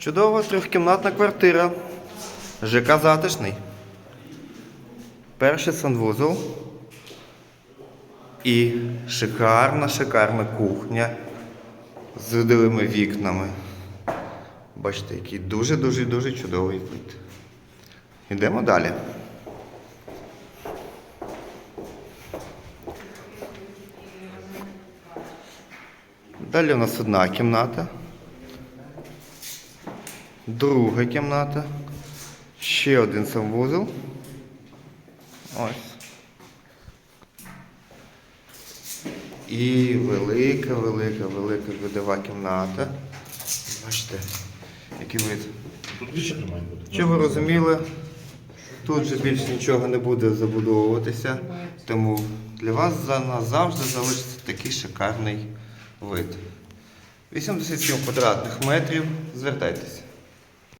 Чудова трьохкімнатна квартира. ЖК затишний. Перший санвузол. І шикарна, шикарна кухня з видовими вікнами. Бачите, який дуже-дуже дуже чудовий вид. Йдемо далі. Далі у нас одна кімната. Друга кімната. Ще один санвузол. Ось. І велика, велика, велика видова кімната. Бачите, який вид. Тут більше немає ви розуміли, тут же більше нічого не буде забудовуватися, тому для вас за назавжди залишиться такий шикарний вид. 87 квадратних метрів. Звертайтеся.